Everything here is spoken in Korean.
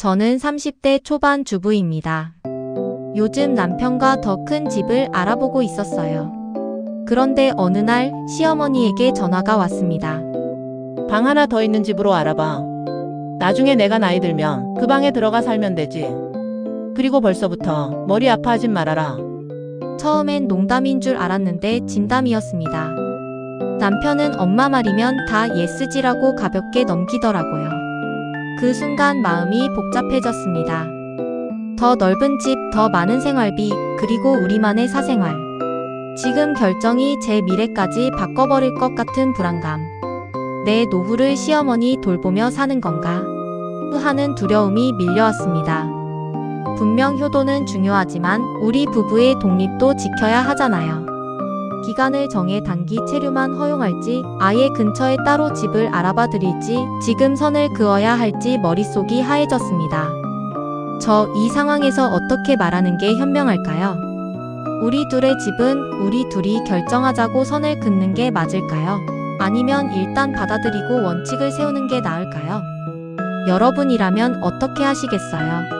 저는 30대 초반 주부입니다. 요즘 남편과 더 큰 집을 알아보고 있었어요. 그런데 어느 날 시어머니에게 전화가 왔습니다. 방 하나 더 있는 집으로 알아봐. 나중에 내가 나이 들면 그 방에 들어가 살면 되지. 그리고 벌써부터 머리 아파하진 말아라. 처음엔 농담인 줄 알았는데 진담이었습니다. 남편은 엄마 말이면 다 예스지라고 가볍게 넘기더라고요. 그 순간 마음이 복잡해졌습니다. 더 넓은 집, 더 많은 생활비, 그리고 우리만의 사생활. 지금 결정이 제 미래까지 바꿔버릴 것 같은 불안감. 내 노후를 시어머니 돌보며 사는 건가? 하는 두려움이 밀려왔습니다. 분명 효도는 중요하지만 우리 부부의 독립도 지켜야 하잖아요. 기간을 정해 단기 체류만 허용할지 아예 근처에 따로 집을 알아봐 드릴지 지금 선을 그어야 할지 머릿속이 하얘졌습니다. 저 이 상황에서 어떻게 말하는 게 현명할까요? 우리 둘의 집은 우리 둘이 결정하자고 선을 긋는 게 맞을까요? 아니면 일단 받아들이고 원칙을 세우는 게 나을까요? 여러분이라면 어떻게 하시겠어요?